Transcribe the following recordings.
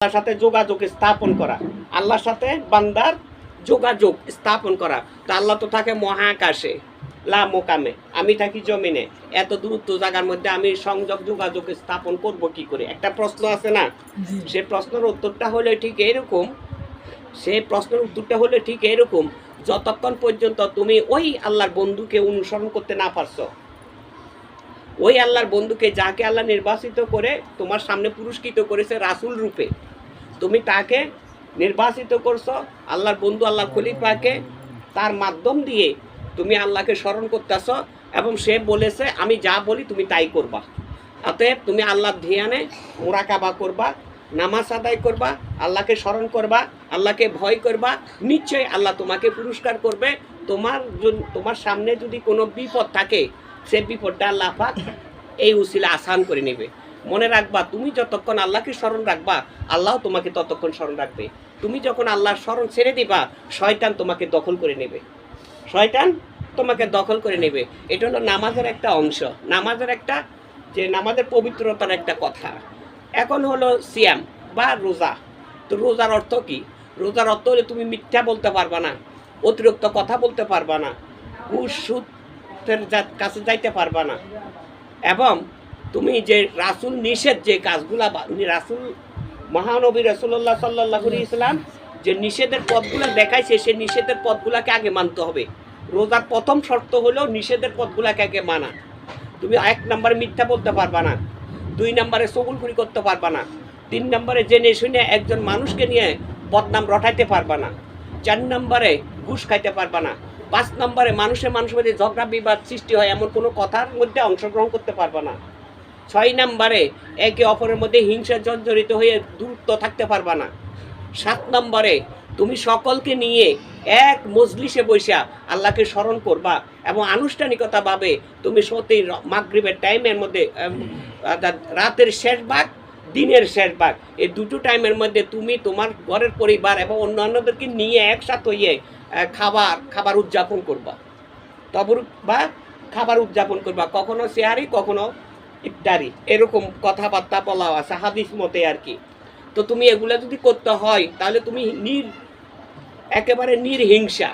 আল্লাহর সাথে যোগাযোগ স্থাপন করা। আল্লাহর সাথে বান্দার যোগাযোগ স্থাপন করা। তা আল্লাহ তো থাকে মহাকাশে লা মোকামে। আমি থাকি জমিনে। এত দূরত্ব জায়গার মধ্যে আমি সংযোগ যোগাযোগ স্থাপন করব কি করে? একটা প্রশ্ন আছে না? সে প্রশ্নের উত্তরটা হলে ঠিক এরকম। সে প্রশ্নের উত্তরটা হলে ঠিক এরকম। যতক্ষণ পর্যন্ত তুমি ওই আল্লাহর বন্ধুকে অনুসরণ করতে না পারছ ওই আল্লাহর বন্ধুকে যাকে আল্লাহ নির্বাচিত করে তোমার সামনে পুরস্কৃত করেছে রাসূল রূপে। তুমি তাকে নির্বাচিত করছ, আল্লাহর বন্ধু, আল্লাহর খলিফাকে তার মাধ্যম দিয়ে তুমি আল্লাহকে স্মরণ করতেছ এবং সে বলেছে, আমি যা বলি তুমি তাই করবা। অতএব তুমি আল্লাহর ধ্যানে মোরাকাবা করবা, নামাজ আদায় করবা, আল্লাহকে স্মরণ করবা, আল্লাহকে ভয় করবা, নিশ্চয়ই আল্লাহ তোমাকে পুরস্কার করবে। তোমার তোমার সামনে যদি কোনো বিপদ থাকে, সে বিপদটা আল্লাহ পাক এই উসিলা আসান করে নেবে। মনে রাখবা, তুমি যতক্ষণ আল্লাহকে স্মরণ রাখবা, আল্লাহ তোমাকে ততক্ষণ স্মরণ রাখবে। তুমি যখন আল্লাহর স্মরণ ছেড়ে দিবা, শয়তান তোমাকে দখল করে নেবে। শয়তান তোমাকে দখল করে নেবে। এটা হলো নামাজের একটা অংশ। নামাজের একটা, যে নামাজের পবিত্রতার একটা কথা। এখন হলো সিয়াম বা রোজা। তো রোজার অর্থ কি? রোজার অর্থ হলে তুমি মিথ্যা বলতে পারবা না, অতিরিক্ত কথা বলতে পারবা না সুদের কাছে যাইতে পারবা না। এবং তুমি যে রাসুল নিষেধ যে কাজগুলা রাসুল, মহানবী রসুল্লাহ সাল্লাহ ইসলাম যে নিষেধের পথগুলো দেখাইছে, সে নিষেধের পথগুলাকে আগে মানতে হবে। রোজার প্রথম শর্ত হলো নিষেধের পথগুলাকে আগে মানা। তুমি এক নম্বরে মিথ্যা বলতে পারবা না, দুই নম্বরে সগুলখুরি করতে পারবা না, তিন নম্বরে জেনে শুনে একজন মানুষকে নিয়ে বদনাম রটাইতে পারবা না, চার নম্বরে ঘুষ খাইতে পারবা না, পাঁচ নম্বরে মানুষের মানুষের মধ্যে ঝগড়া বিবাদ সৃষ্টি হয় এমন কোনো কথার মধ্যে অংশগ্রহণ করতে পারবা না। ছয় নম্বরে একে অপরের মধ্যে হিংসা জর্জরিত হয়ে দূরত্ব থাকতে পারবা না। সাত নম্বরে তুমি সকলকে নিয়ে এক মজলিসে বৈশা আল্লাহকে স্মরণ করবা এবং আনুষ্ঠানিকতা ভাবে তুমি সত্যি মাগরিবের টাইমের মধ্যে রাতের শেষ ভাগ দিনের শেষ ভাগ এই দুটো টাইমের মধ্যে তুমি তোমার ঘরের পরিবার এবং অন্যান্যদেরকে নিয়ে একসাথে হইয়ে খাবার খাবার উদযাপন করবা। তবর বা খাবার উদযাপন করবা। কখনো শেয়ারি কখনো ইফতারি, এরকম কথাবার্তা বলা আছে, হাদিস মতে আর কি। তো তুমি এগুলো যদি করতে হয়, তাহলে তুমি নির, একেবারে নির্হিংসা।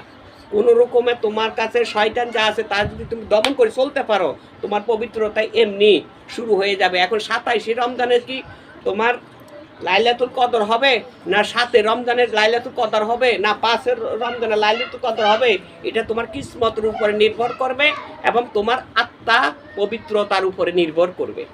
কোনো রকমে তোমার কাছে শয়তান যা আছে, তা যদি তুমি দমন করে চলতে পারো, তোমার পবিত্রতা এমনি শুরু হয়ে যাবে। এখন সাতাইশে রমজানের কি তোমার লাইলাতুল কদর হবে, না সাতে রমজানের লাইলাতুল কদর হবে, না পাঁচের রমজানের লাইলাতুল কদর হবে? এটা তোমার কিসমতের উপরে নির্ভর করবে এবং তোমার আত্মা পবিত্রতার উপরে নির্ভর করবে।